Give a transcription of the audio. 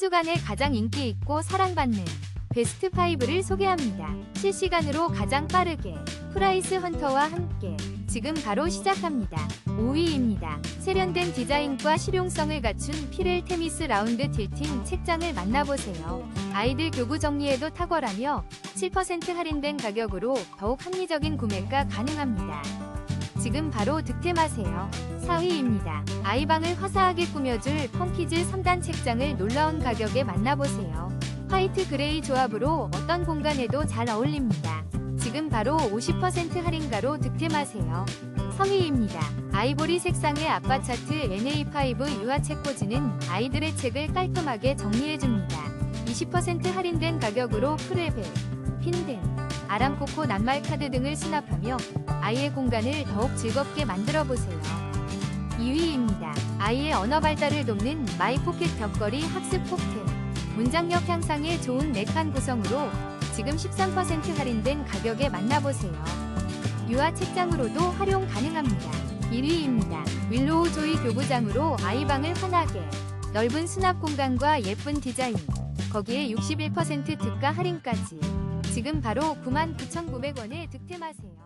주간에 가장 인기 있고 사랑받는 베스트 5를 소개합니다. 실시간으로 가장 빠르게 프라이스 헌터와 함께 지금 바로 시작합니다. 5위입니다. 세련된 디자인과 실용성을 갖춘 피렐 테미스 라운드 틸팅 책장을 만나보세요. 아이들 교구 정리에도 탁월하며 7% 할인된 가격으로 더욱 합리적인 구매가 가능합니다. 지금 바로 득템하세요. 4위입니다. 아이방을 화사하게 꾸며줄 펑키즈 3단 책장을 놀라운 가격에 만나보세요. 화이트 그레이 조합으로 어떤 공간에도 잘 어울립니다. 지금 바로 50% 할인가로 득템하세요. 3위입니다. 아이보리 색상의 아빠 차트 NA5 유아 책 꽂이는 아이들의 책을 깔끔하게 정리해줍니다. 20% 할인된 가격으로 프레벨, 핀덴, 아람코코 낱말 카드 등을 수납하며 아이의 공간을 더욱 즐겁게 만들어 보세요. 2위입니다. 아이의 언어 발달을 돕는 마이포켓 벽걸이 학습 포켓. 문장력 향상에 좋은 4칸 구성으로 지금 13% 할인된 가격에 만나보세요. 유아 책장으로도 활용 가능합니다. 1위입니다. 윌로우 조이 교구장으로 아이방을 환하게 넓은 수납 공간과 예쁜 디자인 거기에 61% 특가 할인까지 지금 바로 99,900원에 득템하세요.